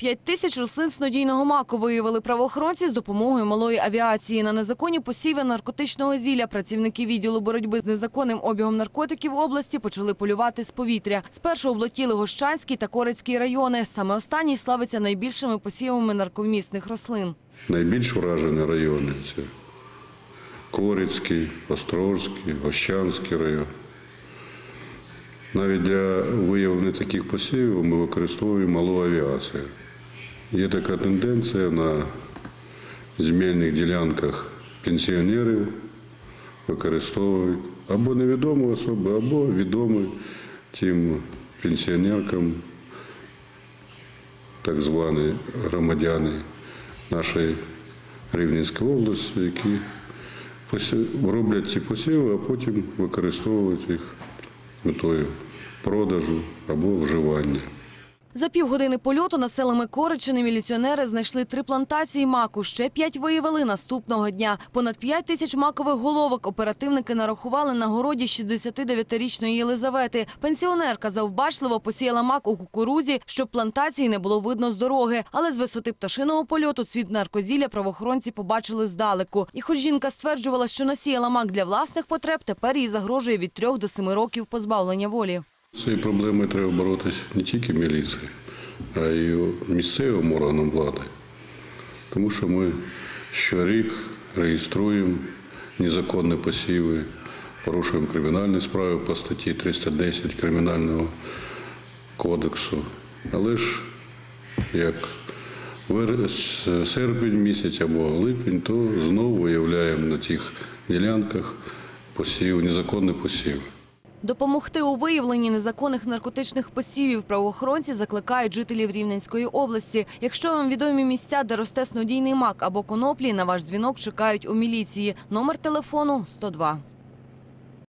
П'ять тисяч рослин снодійного маку виявили правоохоронці з допомогою малої авіації. На незаконні посіви наркотичного зілля працівники відділу боротьби з незаконним обігом наркотиків області почали полювати з повітря. Спершу облетіли Гощанський та Корецький райони. Саме останній славиться найбільшими посівами нарковмісних рослин. Найбільш вражені райони це Корицький, Острожський, Гощанський район. Навіть для виявлення таких посівів ми використовуємо малу авіацію. Є така тенденція на земельних ділянках пенсіонерів використовують або невідомі особи, або відомі тим пенсіонеркам, так звані громадяни нашої Рівненської області, які роблять ці посіви, а потім використовують їх метою продажу або вживання. За півгодини польоту над селами Коричини міліціонери знайшли три плантації маку. Ще п'ять виявили наступного дня. Понад п'ять тисяч макових головок оперативники нарахували на городі 69-річної Єлизавети. Пенсіонерка завбачливо посіяла мак у кукурузі, щоб плантації не було видно з дороги. Але з висоти пташиного польоту цвіт наркозілля правоохоронці побачили здалеку. І хоч жінка стверджувала, що насіяла мак для власних потреб, тепер їй загрожує від трьох до семи років позбавлення волі. Цією проблемою треба боротися не тільки міліції, а й місцевим органам влади. Тому що ми щорік реєструємо незаконні посіви, порушуємо кримінальні справи по статті 310 Кримінального кодексу. Але ж як серпень місяць або липень, то знову виявляємо на тих ділянках посів, незаконні посіви. Допомогти у виявленні незаконних наркотичних посівів правоохоронці закликають жителів Рівненської області. Якщо вам відомі місця, де росте снодійний мак або коноплі, на ваш дзвінок чекають у міліції. Номер телефону 102.